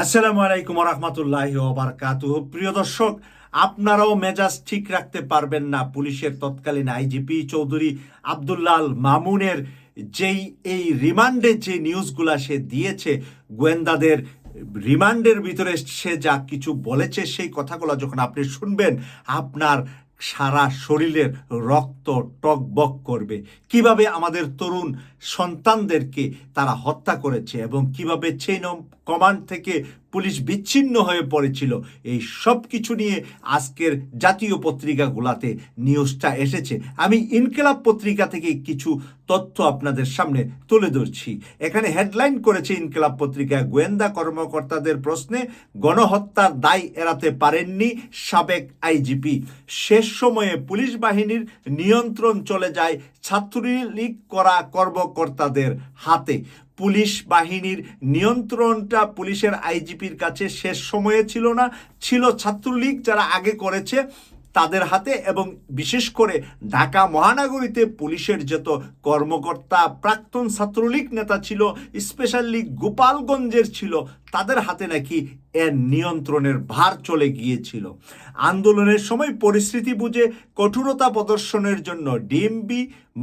আসসালামু আলাইকুম রহমতুল্লাহ ওবরকাত প্রিয় দর্শক, আপনারাও মেজাজ ঠিক রাখতে পারবেন না পুলিশের তৎকালীন আইজিপি চৌধুরী আবদুল্লাল মামুনের যেই এই রিমান্ডে যে নিউজগুলা সে দিয়েছে, গোয়েন্দাদের রিমান্ডের ভিতরে সে যা কিছু বলেছে সেই কথাগুলো যখন আপনি শুনবেন, আপনার সারা শরীরের রক্ত টকবক করবে। কীভাবে আমাদের তরুণ সন্তানদেরকে তারা হত্যা করেছে এবং কীভাবে চেইন কমান্ড থেকে পুলিশ বিচ্ছিন্ন হয়ে পড়েছিল। এই সব কিছু নিয়ে আজকের জাতীয় পত্রিকাগুলাতে নিউজটা এসেছে। আমি ইনকেলাব পত্রিকা থেকে কিছু তথ্য আপনাদের সামনে তুলে ধরছি। এখানে হেডলাইন করেছে ইনকেলাব পত্রিকা, গোয়েন্দা কর্মকর্তাদের প্রশ্নে, গণহত্যার দায় এড়াতে পারেননি সাবেক আইজিপি। শেষ সময়ে পুলিশ বাহিনীর নিয়ন্ত্রণ চলে যায় ছাত্রলীগ করা কর্মকর্তাদের হাতে। পুলিশ বাহিনীর নিয়ন্ত্রণটা পুলিশের আইজিপির কাছে শেষ সময়ে ছিল না। ছিল ছাত্রলীগ যারা আগে করেছে তাদের হাতে এবং বিশেষ করে ঢাকা মহানগরীতে পুলিশের যত কর্মকর্তা, প্রাক্তন ছাত্রলীগ নেতা ছিল, স্পেশালি গোপালগঞ্জের ছিল তাদের হাতে নাকি এর নিয়ন্ত্রণের ভার চলে গিয়েছিল। আন্দোলনের সময় পরিস্থিতি বুঝে কঠোরতা প্রদর্শনের জন্য ডিএমবি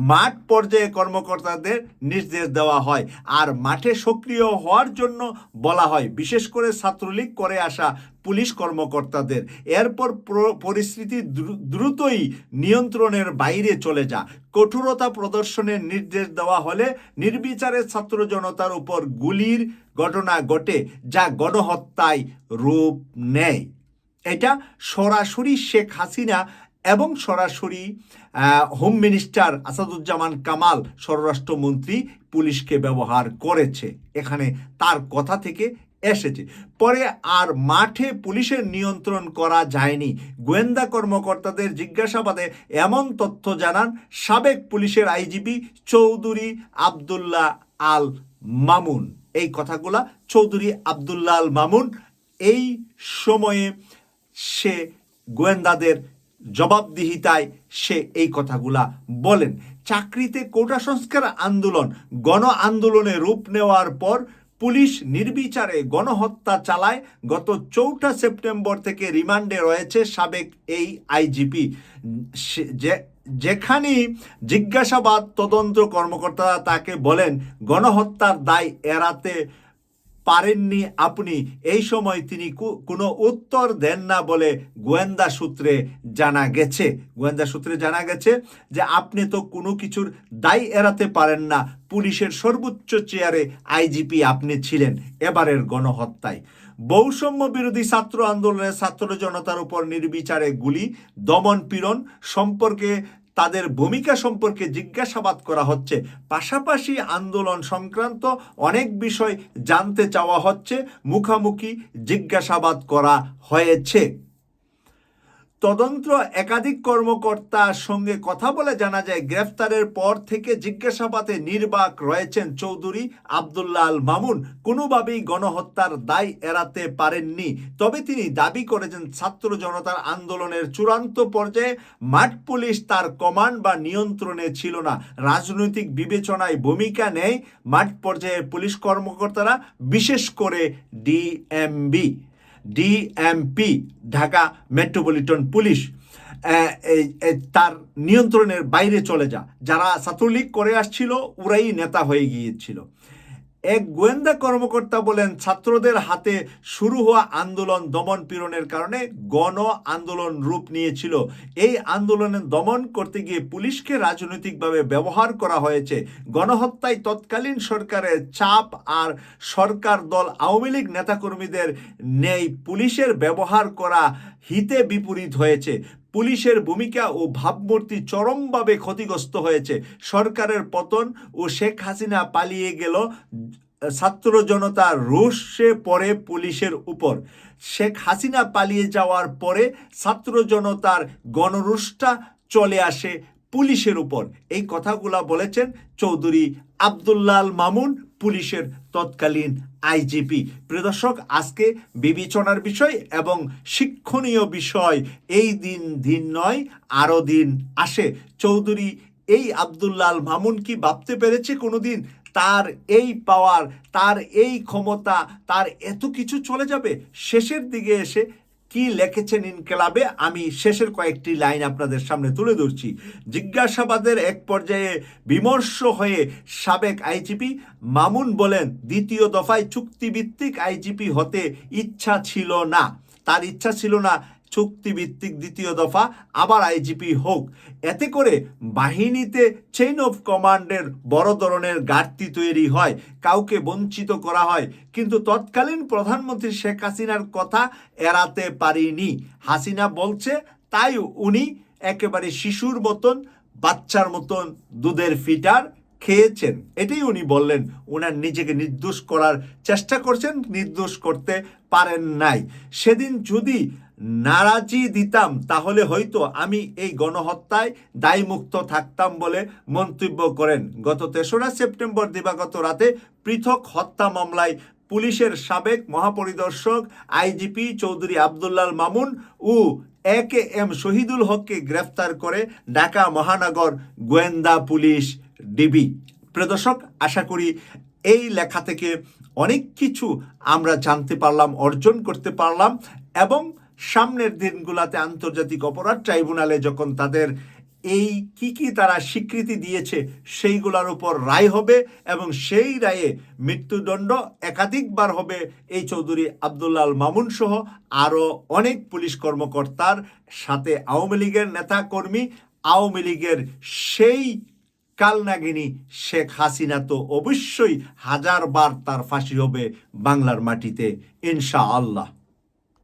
মাঠ পর্যায়ে কর্মকর্তাদের নির্দেশ দেওয়া হয় আর মাঠে সক্রিয় হওয়ার জন্য বলা হয়। বিশেষ করে ছাত্রলীগ করে আসা পুলিশ কর্মকর্তাদের। এরপর পরিস্থিতি দ্রুতই নিয়ন্ত্রণের বাইরে চলে যা কঠোরতা প্রদর্শনের নির্দেশ দেওয়া হলে নির্বিচারে ছাত্র জনতার উপর গুলির ঘটনা ঘটে, যা গণহত্যায় রূপ নেয়। এটা সরাসরি শেখ হাসিনা এবং সরাসরি হোম মিনিস্টার আসাদুজ্জামান কামাল, স্বরাষ্ট্রমন্ত্রী, পুলিশকে ব্যবহার করেছে। এখানে তার কথা থেকে এসেছে। পরে আর মাঠে পুলিশের নিয়ন্ত্রণ করা যায়নি। গোয়েন্দা কর্মকর্তাদের জিজ্ঞাসাবাদে এমন তথ্য জানান সাবেক পুলিশের আইজিপি চৌধুরী আবদুল্লাহ আল মামুন। এই কথাগুলা চৌধুরী আবদুল্লাহ আল মামুন, এই সময়ে সে গোয়েন্দাদের জবাবদিহিতায় সে এই কথাগুলা বলেন। চাকরিতে কোটা সংস্কার আন্দোলন, গণ আন্দোলনে রূপ নেওয়ার পর পুলিশ নির্বিচারে গণহত্যা চালায়। গত চৌঠা সেপ্টেম্বর থেকে রিমান্ডে রয়েছে সাবেক এই আইজিপি। যেখানেই জিজ্ঞাসাবাদ তদন্ত কর্মকর্তারা তাকে বলেন, গণহত্যার দায় এড়াতে পারেননি আপনি, এই সময় তিনি কোনো উত্তর দেন না বলে গোয়েন্দা সূত্রে জানা গেছে। গোয়েন্দা সূত্রে জানা গেছে যে আপনি তো কোনো কিছুর দায় এড়াতে পারেন না। পুলিশের সর্বোচ্চ চেয়ারে আইজিপি আপনি ছিলেন এবারের গণহত্যায়। বৈষম্য বিরোধী ছাত্র আন্দোলনে ছাত্র জনতার উপর নির্বিচারে গুলি, দমন পীড়ন সম্পর্কে তাদের ভূমিকা সম্পর্কে জিজ্ঞাসাবাদ করা হচ্ছে। পাশাপাশি আন্দোলন সংক্রান্ত অনেক বিষয় জানতে চাওয়া হচ্ছে। মুখামুখি জিজ্ঞাসাবাদ করা হয়েছে। তদন্ত একাধিক কর্মকর্তার সঙ্গে কথা বলে জানা যায়, গ্রেফতারের পর থেকে জিজ্ঞাসাবাদে নির্বাক রয়েছেন চৌধুরী আবদুল্লাহ আল মামুন। কোনোভাবেই গণহত্যার দায় এড়াতে পারেননি। তবে তিনি দাবি করেছেন, ছাত্র জনতার আন্দোলনের চূড়ান্ত পর্যায়ে মাঠ পুলিশ তার কমান্ড বা নিয়ন্ত্রণে ছিল না। রাজনৈতিক বিবেচনায় ভূমিকা নেয় মাঠ পর্যায়ে পুলিশ কর্মকর্তারা, বিশেষ করে DMB. DMP Dhaka metropolitan police তার নিয়ন্ত্রণের বাইরে চলে যা। যারা ছাত্রলীগ করে আসছিল, ওরাই নেতা হয়ে গিয়েছিল। এক গোয়েন্দা কর্মকর্তা বলেন, ছাত্রদের হাতে শুরু হওয়া আন্দোলন দমন পীড়নের কারণে গণ আন্দোলন রূপ নিয়েছিল। এই আন্দোলনে দমন করতে গিয়ে পুলিশকে রাজনৈতিকভাবে ব্যবহার করা হয়েছে। গণহত্যায় তৎকালীন সরকারের চাপ আর সরকার দল আওয়ামী লীগ নেতাকর্মীদের নেই পুলিশের ব্যবহার করা হিতে বিপরীত হয়েছে। পুলিশের ভূমিকা ও ভাবমূর্তি চরমভাবে ক্ষতিগ্রস্ত হয়েছে। সরকারের পতন ও শেখ হাসিনা পালিয়ে গেল, ছাত্র জনতা রোষে পড়ে পুলিশের উপর। শেখ হাসিনা পালিয়ে যাওয়ার পরে ছাত্র জনতার গণরোষটা চলে আসে পুলিশের উপর। এই কথাগুলা বলেছেন চৌধুরী আবদুল্লাহ আল মামুন, পুলিশের তৎকালীন আইজিপি। প্রদর্শক আজকে বিবেচনার বিষয় এবং শিক্ষণীয় বিষয় এই দিন দিন নয়, আরও দিন আসে। চৌধুরী এই আবদুল্লাহ আল মামুন কি ভাবতে পেরেছে কোনোদিন? তার এই পাওয়ার তার এই ক্ষমতা, তার এত কিছু চলে যাবে? শেষের দিকে এসে কি লিখেছেন ইনকেলাবে? আমি শেষের কয়েকটি লাইন আপনাদের সামনে তুলে ধরছি। জিজ্ঞাসাবাদের এক পর্যায়ে বিমর্ষ হয়ে সাবেক আইজিপি মামুন বলেন, দ্বিতীয় দফায় চুক্তিভিত্তিক আইজিপি হতে ইচ্ছা ছিল না। তার ইচ্ছা ছিল না চুক্তিভিত্তিক দ্বিতীয় দফা আবার আইজিপি হোক। এতে করে বাহিনীতে চেইন অফ কমান্ডের বড় ধরনের ঘাটতি তৈরি হয়, কাউকে বঞ্চিত করা হয়। কিন্তু তৎকালীন প্রধানমন্ত্রী শেখ হাসিনার কথা এড়াতে পারিনি। হাসিনা বলছে, তাই উনি একেবারে শিশুর মতন, বাচ্চার মতন দুধের ফিটার খেয়েছেন। এটাই উনি বললেন। ওনার নিজেকে নির্দোষ করার চেষ্টা করছেন, নির্দোষ করতে পারেন নাই। সেদিন যদি নারাজি দিতাম, তাহলে হয়তো আমি এই গণহত্যায় দায়মুক্ত থাকতাম বলে মন্তব্য করেন। গত তেসরা সেপ্টেম্বর দিবাগত রাতে পৃথক হত্যা মামলায় পুলিশের সাবেক মহাপরিদর্শক আইজিপি চৌধুরী আবদুল্লাল মামুন ও এ কে এম শহীদুল হককে গ্রেফতার করে ঢাকা মহানগর গোয়েন্দা পুলিশ ডিবি। প্রদর্শক আশা করি এই লেখা থেকে অনেক কিছু আমরা জানতে পারলাম, অর্জন করতে পারলাম এবং সামনের দিনগুলোতে আন্তর্জাতিক অপরাধ ট্রাইব্যুনালে যখন তাদের এই কি কি তারা স্বীকৃতি দিয়েছে, সেইগুলোর উপর রায় হবে এবং সেই রায়ে মৃত্যুদণ্ড একাধিকবার হবে এই চৌধুরী আবদুল্লাল মামুন সহ আরও অনেক পুলিশ কর্মকর্তার সাথে আওয়ামী লীগের নেতাকর্মী, আওয়ামী লীগের সেই কালনাগিনী শেখ হাসিনা তো অবশ্যই হাজারবার তার ফাঁসি হবে বাংলার মাটিতে ইনশা আল্লাহ